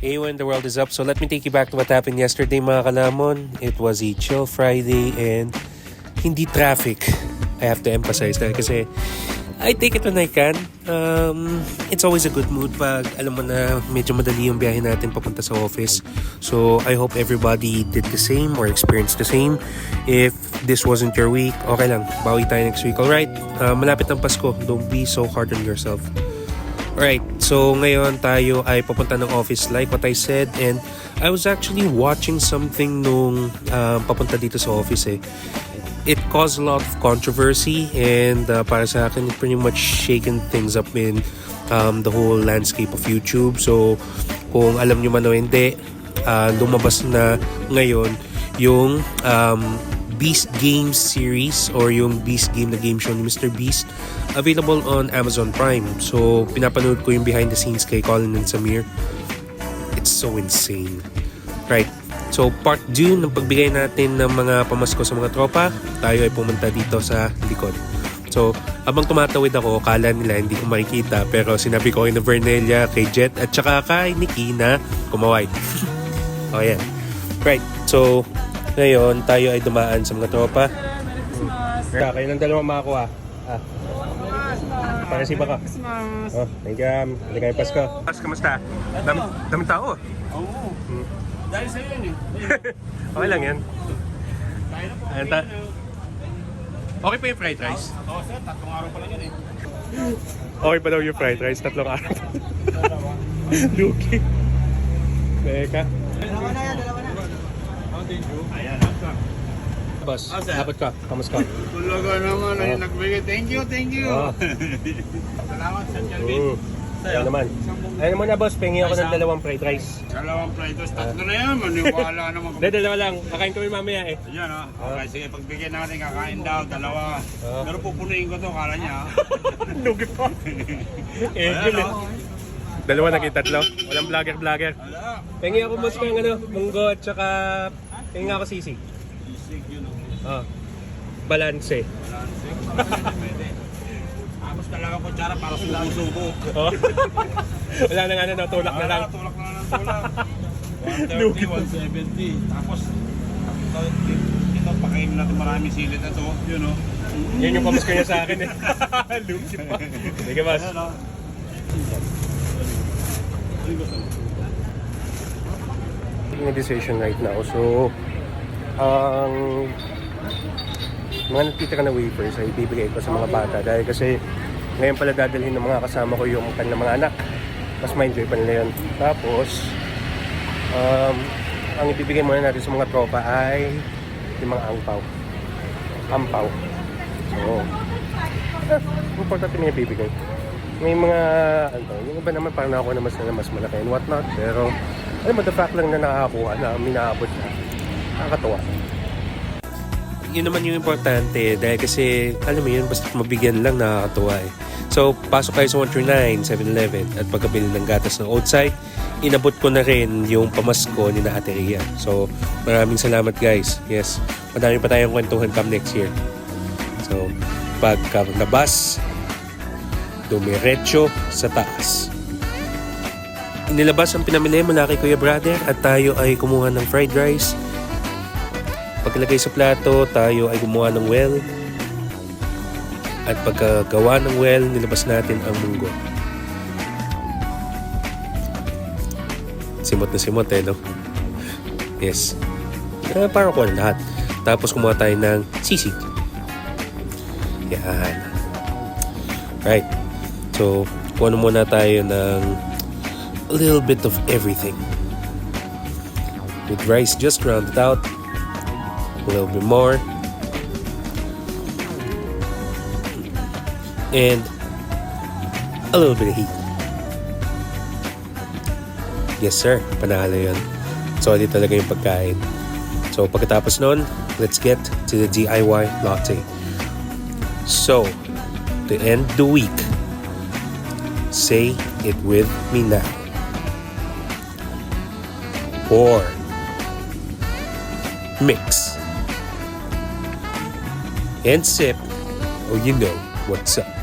Hey, when the world is up. So let me take you back to what happened yesterday mga kalamon. It was a chill Friday and hindi traffic. I have to emphasize that kasi I take it when I can. Um, it's always a good mood pag alam mo na medyo madali yung biyahe natin papunta sa office. So I hope everybody did the same or experienced the same. If this wasn't your week, okay lang. Bawi tayo next week. Alright, uh, malapit ang Pasko. Don't be so hard on yourself. Alright, so ngayon tayo ay papunta ng office like what I said and I was actually watching something nung um, papunta dito sa office eh. It caused a lot of controversy and uh, para sa akin it pretty much shaken things up in um, the whole landscape of YouTube. So kung alam nyo man o hindi, uh, lumabas na ngayon yung um, Beast Games series or yung Beast Game na game show ni Mr. Beast available on Amazon Prime. So, pinapanood ko yung behind the scenes kay Colin and Samir. It's so insane. Right. So, part 2 ng pagbigay natin ng mga pamasko sa mga tropa, tayo ay pumunta dito sa likod. So, habang tumatawid ako, kala nila hindi ko makikita. Pero sinabi ko kay na Vernelia, kay Jet, at saka kay Nikki na kumaway. o, yan. Right. So, ngayon, tayo ay dumaan sa mga tropa. Kaya kayo ng dalawang makakuha. Ah. Para si Baka. Oh, thank you. Hindi kayo Pasko. Pas, kamusta? Dami, dami tao. Oo. Hmm. Dahil sa'yo yun eh. Okay lang yan. Ayan ta. Okay pa yung fried rice? Oo sir, tatlong araw pa lang yun eh. Okay pa daw yung fried rice. Tatlong araw. Luki. Teka. Dalawa na yan, dalawa na. Oh, thank you. Ayan, after. Boss, Ah, dapat ka. Kamusta? Talaga naman ay nagbigay. Thank you, thank you. Oh. Salamat, Sir Calvin. Mm. Naman. Ayun mo na boss, pengi ako ng dalawang fried rice. Dalawang fritos, tatlo na yan. Maniwala naman Hindi, dalawa lang. Kakain kami mamaya eh. Yan ah. Okay, sige, pagbigyan natin, kakain daw, dalawa. Ah. Pero pupunuin ko to, kala niya. ah. Lugi pa. eh, yun eh. oh. Dalawa naging tatlo. Walang vlogger-vlogger. Pengi ako boss ng ano, munggo at saka pengi ako sisig. Isig yun oh. Ah. Balanse. Pwede. Tapos talaga ko tsara para subo-subo. Oh. Wala nang ano, no, tulak na lang. Tulak na lang ng tulak. Lugi 130, 170. Tapos, ito, ito pakain natin maraming silit na to. Yun o. Yan yung pamasko niya sa akin eh. Lugi pa. Sige. Ano mo? Making a decision right now. So, ang mga natitira na wafers ay ibibigay ko sa mga bata dahil kasi ngayon pala dadalhin ng mga kasama ko yung kanilang mga anak. Mas ma-enjoy pa nila yun. Tapos, um, ang ibibigay muna natin sa mga tropa ay yung mga angpaw. Ampaw. So, eh, importante na ibibigay. May mga, ano, yung iba naman parang ako na mas na mas malaki and whatnot. Pero, alam mo, the fact lang na nakakakuha na minaabot na, nakakatuwa. Yun naman yung importante dahil kasi, alam mo yun, basta mabigyan lang nakakatuwa eh. So, pasok kayo sa 139, 7-Eleven at pagkabili ng gatas ng outside, inabot ko na rin yung pamasko ni na Ate Rhea. So, maraming salamat guys. Yes, madami pa tayong kwentuhan come next year. So, pagka labas, dumiretso sa taas. Inilabas ang pinamili mula kay Kuya Brother at tayo ay kumuha ng fried rice. Pagkalagay sa plato, tayo ay gumawa ng well. At pagkagawa ng well, nilabas natin ang munggo. Simot na simot eh, no? Yes. Eh, parang ko lahat. Tapos kumuha tayo ng sisig. Yan. Right. So, kuha na muna tayo ng a little bit of everything. With rice just rounded out. A little bit more. And a little bit of heat. Yes sir, panalo yun. Solid talaga yung pagkain. So pagkatapos nun, let's get to the DIY latte. So, to end the week, say it with me now. Pour. Mix. And sip, or you know what's up.